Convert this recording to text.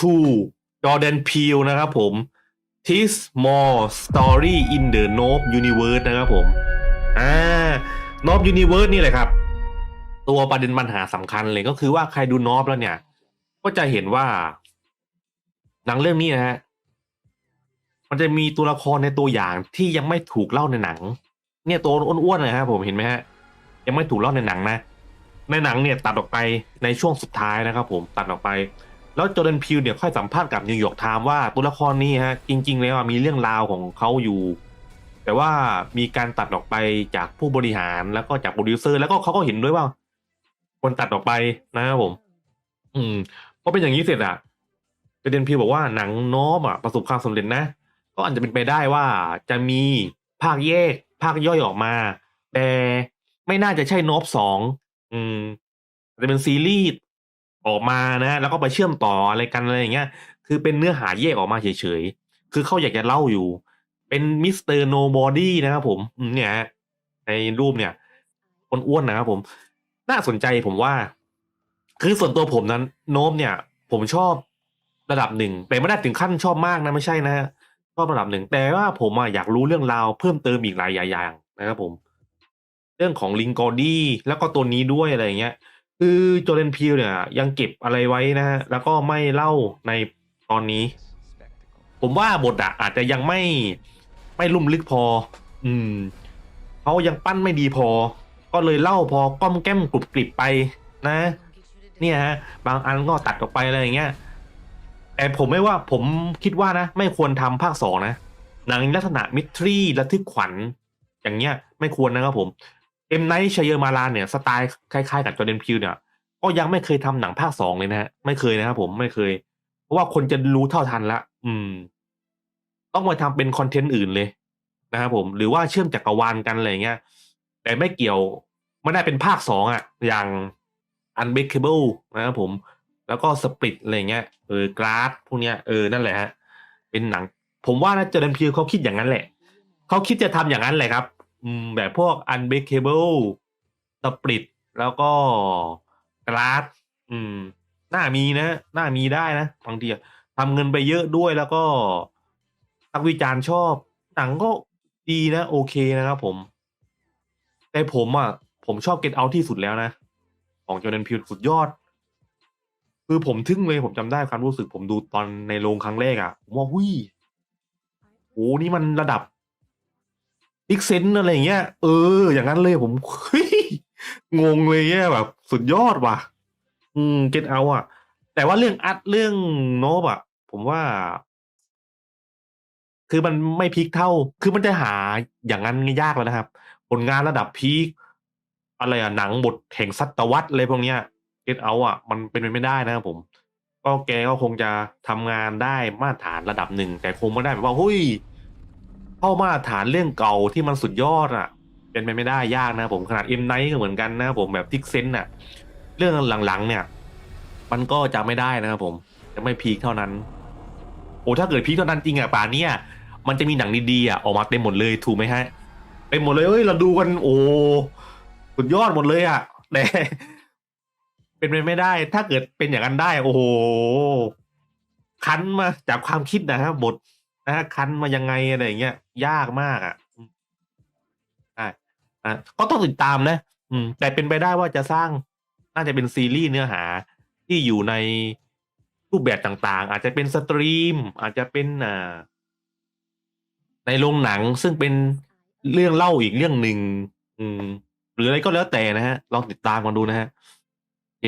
to Jordan Peele นะครับผม This More Story in the Nope Universe นะครับผม อ่า Nope Universe นี่แหละครับ ตัวประเด็นปัญหาสำคัญเลยก็คือว่าใครดู Nope แล้วเนี่ย ก็จะเห็นว่า หนังเรื่องนี้นะฮะ มันจะมีตัวละครในตัวอย่างที่ยังไม่ถูกเล่าในหนัง เนี่ยตัวอ้วนๆนะครับผมเห็นไหมฮะ ยังไม่ถูกเล่าในหนังนะ ในหนังเนี่ยตัดออกไปในช่วงสุดท้ายนะครับผมตัดออกไป แล้วโจเดนพิวเนี่ยค่อยสัมภาษณ์กับนิวยอร์กไทม์ว่าตัวละครนี้ฮะจริง ๆ แล้วมีเรื่องราวของเขาอยู่ แต่ว่ามีการตัดออกไปจากผู้บริหารแล้วก็จากโปรดิวเซอร์แล้วก็เขาก็เห็นด้วยว่าควรตัดออกไปนะครับผม อืมพอเป็นอย่างนี้เสร็จอะโจเดนพิวบอกว่าหนังโน้มอะประสบความสำเร็จนะ ก็อาจจะเป็นไปได้ว่าจะมีภาคแยก ภาคย่อยออกมา แต่ไม่น่าจะใช่โนบสองอืมอาจจะเป็นซีรีส์ ออกมานะแล้วก็ไปเชื่อมต่ออะไรกันอะไรอย่างเงี้ย คือเป็นเนื้อหาแยกออกมาเฉยๆ คือเขาอยากจะเล่าอยู่ เป็นมิสเตอร์โนบอดี้นะครับผมเนี่ยในรูปเนี่ยคนอ้วนนะครับผม น่าสนใจผมว่า คือส่วนตัวผมนั้น โนบเนี่ย ผมชอบระดับหนึ่ง แต่ไม่ได้ถึงขั้นชอบมากนะไม่ใช่นะชอบระดับหนึ่ง แต่ว่าผมอะอยากรู้เรื่องราวเพิ่มเติมอีกหลายอย่างนะครับผม เรื่องของลิงกอร์ดี้แล้วก็ตัวนี้ด้วยอะไรอย่างเงี้ย คือโจเดนพิวเนี่ยยังเก็บอะไรไว้นะฮะแล้วก็ไม่เล่าในตอนนี้ ผมว่าบทอะอาจจะยังไม่ไม่ลุ่มลึกพอ อืมเขายังปั้นไม่ดีพอ ก็เลยเล่าพอก้อมแก้มกรุบกริบไปนะ เนี่ยฮะ บางอันก็ตัดออกไปอะไรอย่างเงี้ยแต่ผมไม่ว่าผมคิดว่านะ ไม่ควรทำภาคสองนะหนังลักษณะมิทรีระทึกขวัญอย่างเงี้ย ไม่ควรนะครับผม เอ็มไนท์ชเยอร์มาลานเนี่ยสไตล์คล้ายๆกับจอร์แดนพิวเนี่ยก็ยังไม่เคยทำหนังภาคสองเลยนะฮะไม่เคยนะครับผมไม่เคย เพราะว่าคนจะรู้เท่าทันละ อืม ต้องมาทำเป็นคอนเทนต์อื่นเลยนะครับผมหรือว่าเชื่อมจักรวาลกันอะไรเงี้ยแต่ไม่เกี่ยวไม่ได้เป็นภาคสองอะอย่าง Unbreakable นะครับผม แล้วก็สปริตอะไรเงี้ยเออกราฟพวกเนี้ยเออนั่นแหละฮะเป็นหนัง ผมว่านะจอร์แดนพิวเขาคิดอย่างนั้นแหละเขาคิดจะทำอย่างนั้นแหละครับ อืมแบบพวก Unbreakable สปริตแล้วก็กราฟอืมน่ามีนะน่ามีได้นะบางทีอะทำเงินไปเยอะด้วยแล้วก็นักวิจารณ์ชอบ หนังก็ดีนะ โอเคนะครับผม แต่ผมอะ ผมชอบ Get Out ที่สุดแล้วนะ ของจอร์แดนพิวสุดยอด คือผมทึ่งเลยผมจำได้ความรู้สึก ผมดูตอนในโรงครั้งแรกอะ่ะผมว่าหุ้ยโอ้นี่มันระดับ ดิกเซนอะไรอย่างเงี้ย เออ อย่างนั้นเลยผมเฮ้ยงงเลยเนี่ยแบบ สุดยอดว่ะ อืมเก็ตเอาอะ แต่ว่าเรื่องอัดเรื่องโนบอะ ผมว่า คือมันไม่พีคเท่า คือมันจะหาอย่างนั้นยากแล้วนะครับ ผลงานระดับพีคอะไรอะหนังบทแห่งศตวรรษอะไรพวกเนี้ยเก็ตเอาอะ มันเป็นไปไม่ได้นะครับผม ก็แกก็คงจะทำงานได้มาตรฐานระดับหนึ่ง แต่คงไม่ได้แบบว่าเฮ้ย เข้ามาตรฐานเรื่องเก่าที่มันสุดยอดอะ เป็นไปไม่ได้ยากนะผมขนาดเอ็มไนท์ก็เหมือนกันนะผมแบบทิกเซนอะ เรื่องหลังๆ เนี่ย มันก็จะไม่ได้นะครับผมจะไม่พีคเท่านั้น โอ้ถ้าเกิดพีคเท่านั้นจริงอะป่านเนี้ยมันจะมีหนังดีๆอะออกมาเต็มหมดเลยถูกไหมฮะเต็มหมดเลยเอ้ยเราดูกันโอ้สุดยอดหมดเลยอะแต่เป็นไปไม่ได้ ถ้าเกิดเป็นอย่างนั้นได้ โอ้โหคันมาจากความคิดนะฮะบท นะคันมายังไงอะไรอย่างเงี้ยยากมากอะอะก็ต้องติดตามนะ อืม แต่เป็นไปได้ว่าจะสร้างน่าจะเป็นซีรีส์เนื้อหา ที่อยู่ในรูปแบบต่างๆ อาจจะเป็นสตรีม อาจจะเป็นอ่าในโรงหนังซึ่งเป็นเรื่องเล่าอีกเรื่องหนึ่งอืม หรืออะไรก็แล้วแต่นะฮะ ลองติดตามกันดูนะฮะ เอ